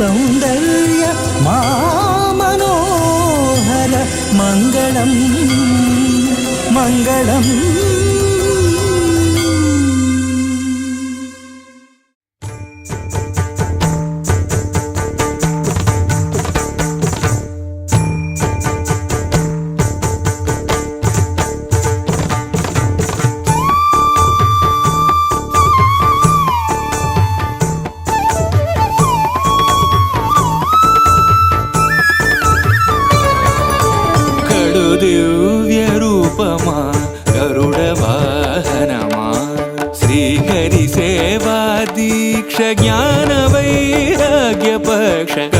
സൗന്ദര്യ മാമനോഹര മംഗളം മംഗളം. मोक्षज्ञानवैराग्यपक्ष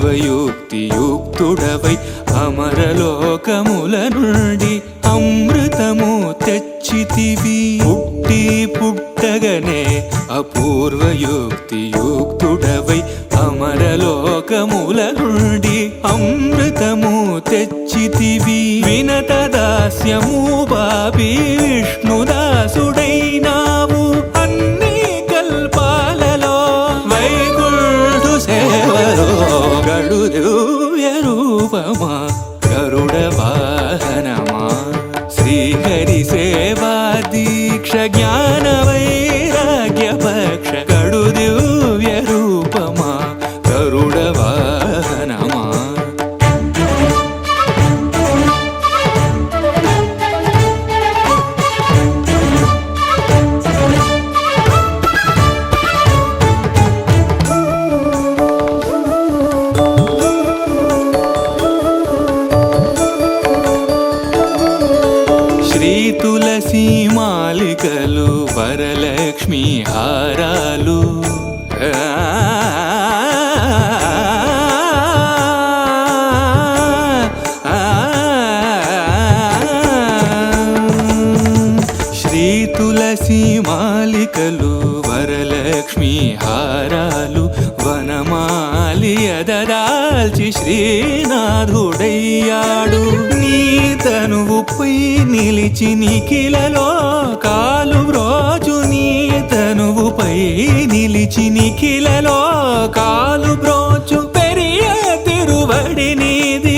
సర్వయుక్తియుక్తుడవై అమరలోకముల నుండి అమృతము తెచ్చితివి. పుట్టి పుట్టగనే అపూర్వయుక్తియుక్తుడవై అమరలోకముల నుండి అమృతము తెచ్చితివి. వినత దాస్యము బాబీ విష్ణుదాసుడై మాలికలు వరలక్ష్మి హారాలు వనమాలి వనమాలియదదాల్చి శ్రీనాథుడయ్యాడు. నీ తను ఉప్పై నిలిచి నిఖిలలో కాలు బ్రోజు నీ తను ఉపై నిలిచి నిఖిలలో కాలు బ్రోచు పెరియ తిరువడి నీది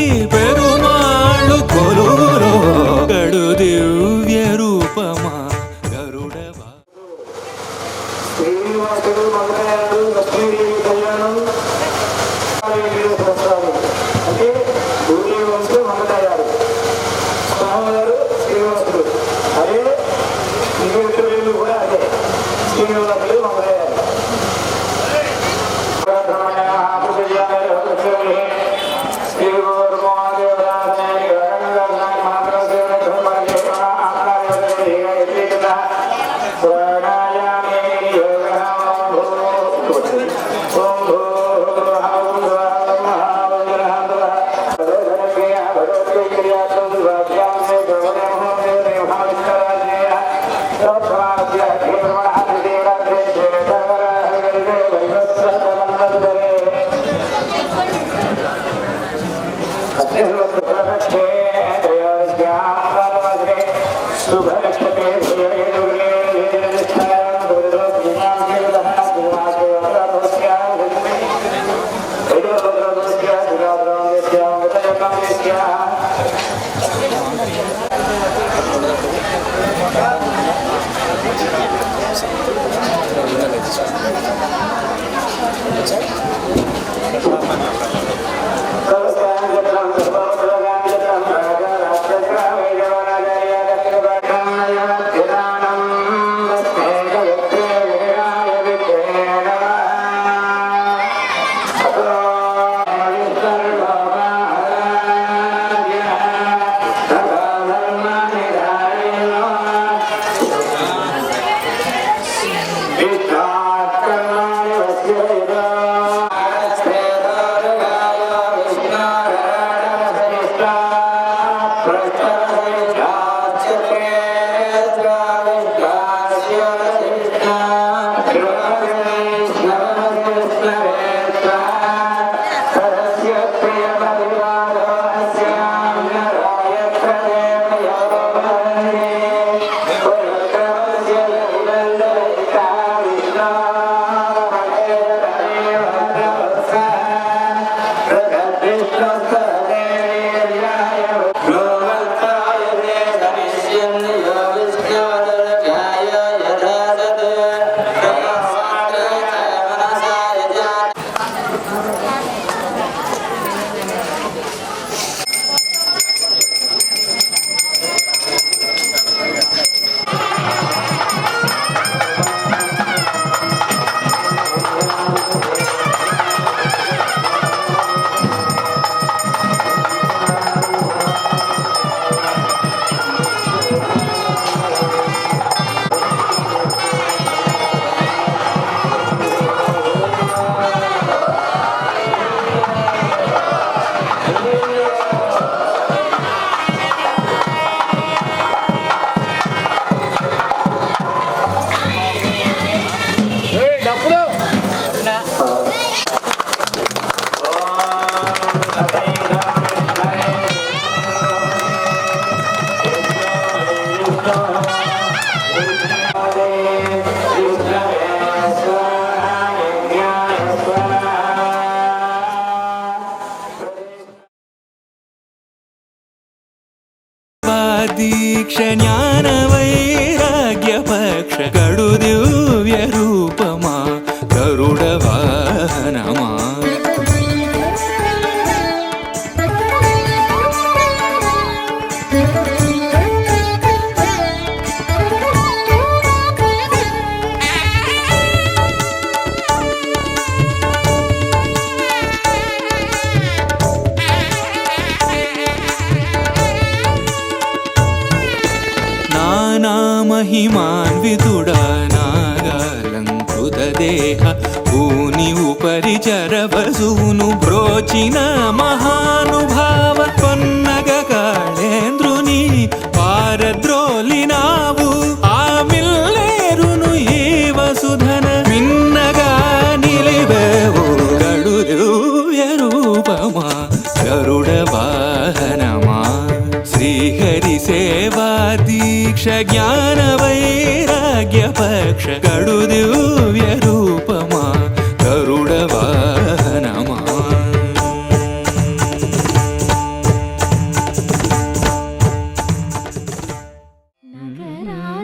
പക്ഷെ ഞാൻ దేహ భూని ఉపరి చరవసూను బ్రోచిన మహానుభావ.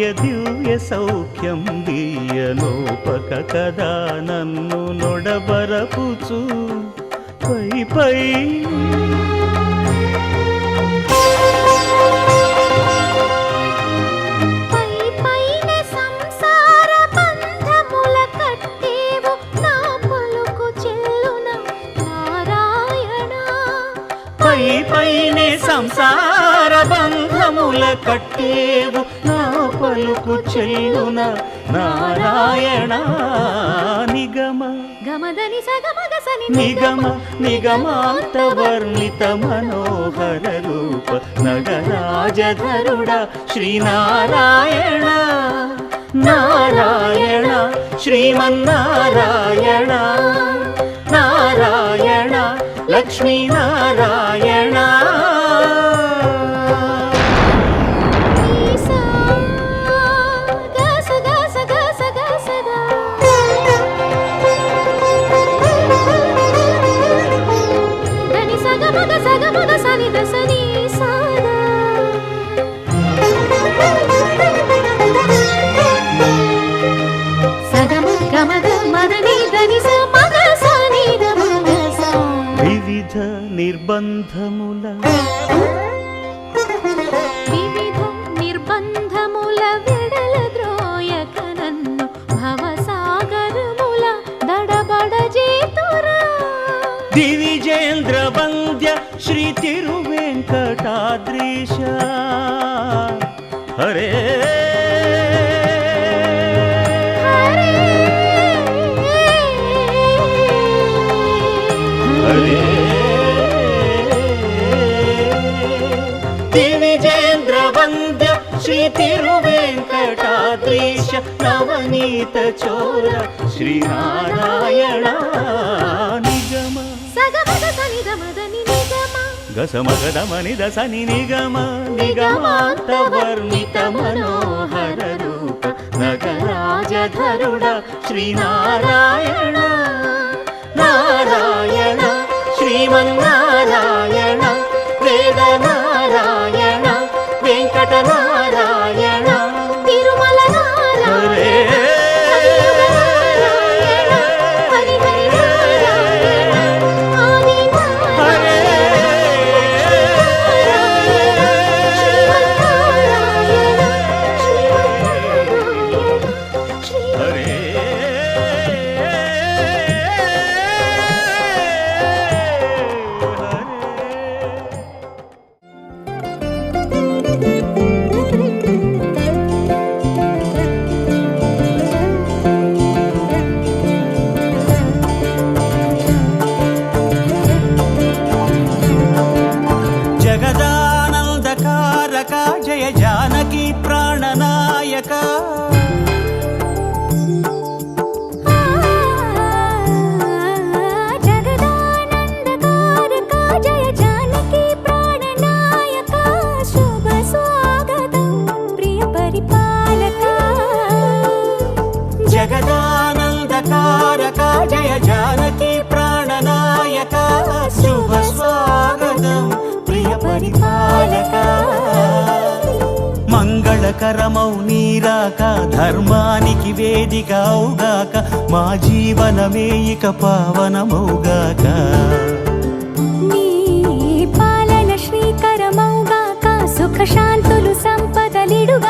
వైరాగ్య దివ్య సౌఖ్యం దీయనోపక కదా నన్ను నొడబరపుచు. పై పై. పై పైన సంసార బంధముల కట్టేవు నా పలుకు చెల్లున నారాయణ నిగమ. గమదని సగమగ సని నిగమ. నిగమాంత వర్ణిత మనోహర రూప. నగరాజధరుడ శ్రీనారాయణ. నారాయణ శ్రీమన్నారాయణ. నారాయణ లక్ష్మీనారాయణ. నిర్బంధముల వివిధ నిర్బంధముల విడల ద్రోయక నన్ను భవసాగరముల దడబడ జేతురా దివిజేంద్ర వంద్య శ్రీ తిరువెంకటాద్రీశ. హరే నవనీత చోర శ్రీనారాయణ నిగమ సగమగ సనిద నిగమ గసమగదమని దసని నిగమ నిగమాంత వర్ణిత మనోహర రూప నగరాజధరుడ శ్రీనారాయణ నారాయణ శ్రీమన్నారాయణ వేదనా పాలక జయ జానకి ప్రాణనాయక శుభ స్వాగతం ప్రియ పరిపాలక. మంగళకరమౌ నీరాక ధర్మానికి వేదిక అవుగాక మా జీవనమే ఇక పావనమౌగాక. పాలన శ్రీకరమౌగాక సుఖ శాంతులు సంపదలిడుగా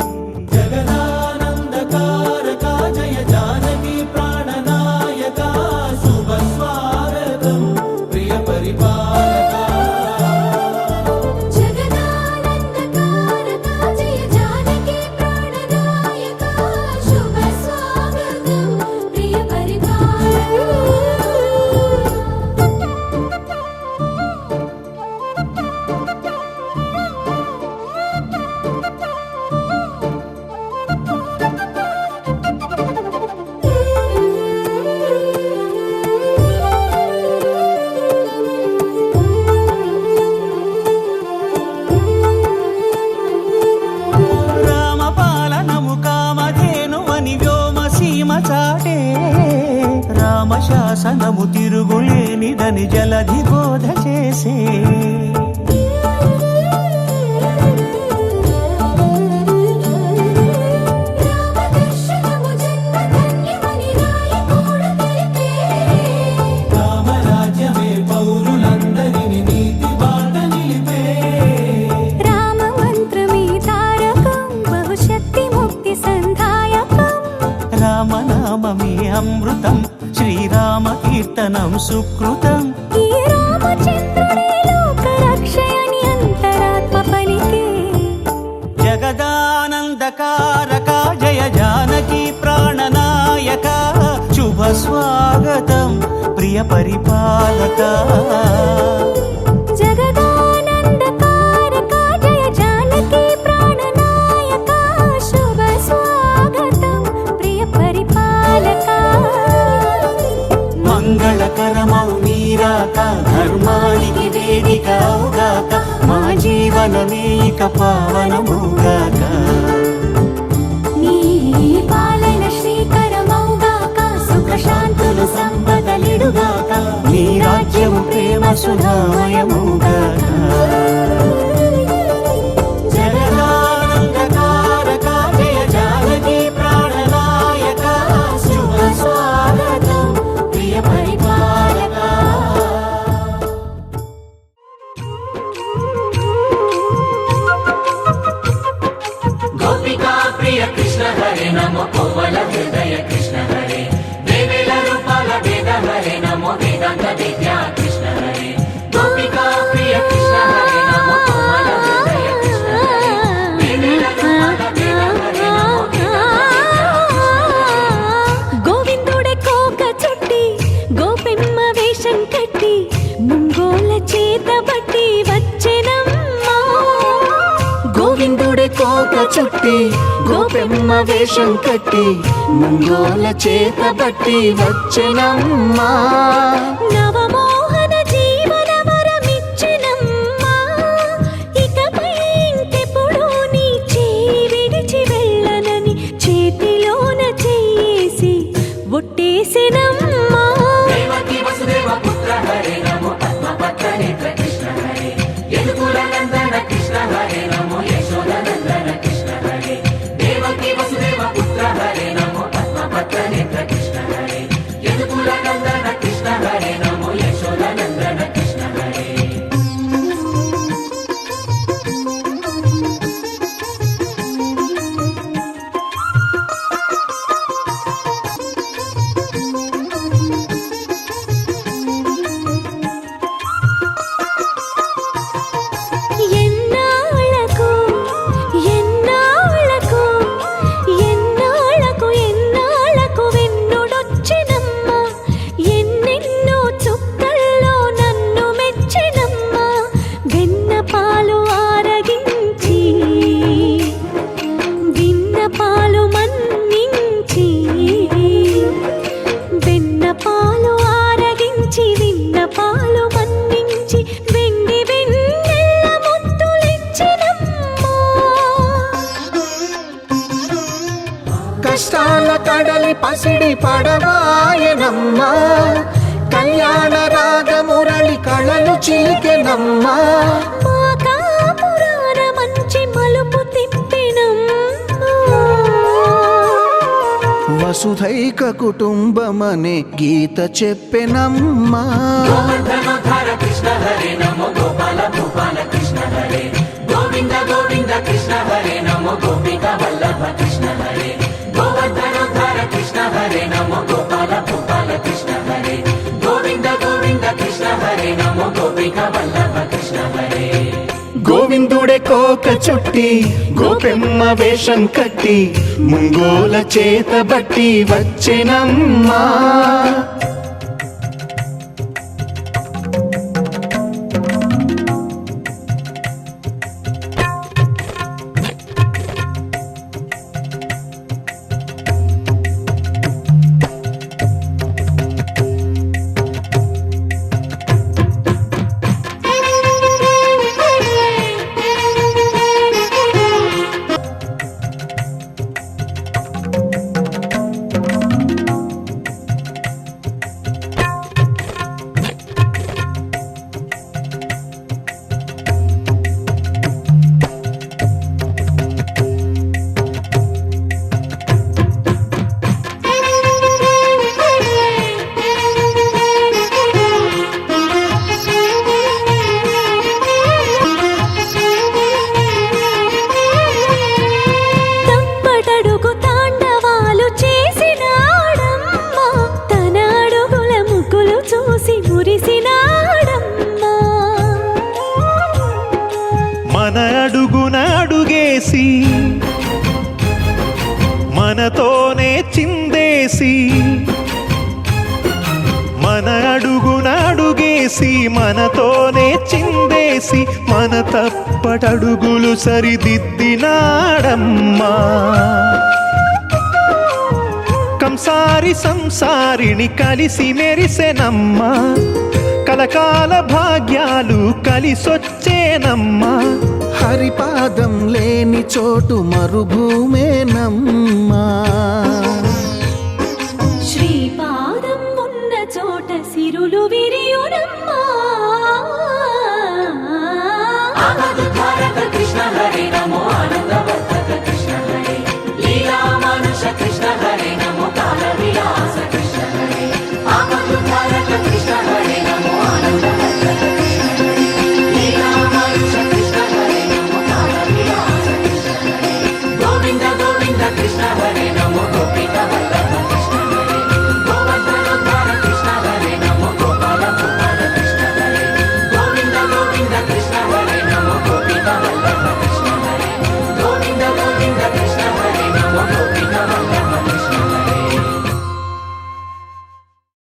సుకృతం. ఈ రామచంద్రుడే లోక రక్షయని అంతరాత్మ పలికే. జగదానందకారక జయ జానకి ప్రాణనాయక శుభ స్వాగతం ప్రియ పరిపాలక. ధర్మానికి వేదిక అవుగాక మా జీవనమే ఇక పావనముగాక నీ పాలన శ్రీకరమౌగాక సుఖ సంపదలిడుగాక నీ రాజ్యం ప్రేమ సుధామయముగాక చుట్టి గోపెమ్మ వేషం కట్టి ముంగోల చేత బట్టి వచ్చెనమ్మా. హృదయాలు మన్నించి వెండి వెన్నెల ముద్దులిచ్చినమ్మా కష్టాల కడలి పసిడి పడవాయనమ్మా. కళ్యాణ రాగ మురళి కళలు చిలికెనమ్మా. వసుధైక కుటుంబమనే గీత చెప్పెనమ్మా. కృష్ణ హరే నమో గోపాల భూపాల కృష్ణ హరే గోవింద గోవింద కృష్ణ హరే నమో గోపిక వల్లభ కృష్ణ హరే. గోవర్ధనోద్ధార కృష్ణ హరే నమో గోపాల కోక చుట్టి గోపెమ్మ వేషం కట్టి ముంగోల చేత బట్టి వచ్చెనమ్మా. తప్పటడుగులు సరిదిద్దినాడమ్మా. కంసారి సంసారిని కలిసి మెరిసెనమ్మా. కలకాల భాగ్యాలు కలిసొచ్చేనమ్మా. హరిపాదం లేని చోటు మరుభూమేనమ్మా. ఆపదు ద్వారక కృష్ణ హరి నమో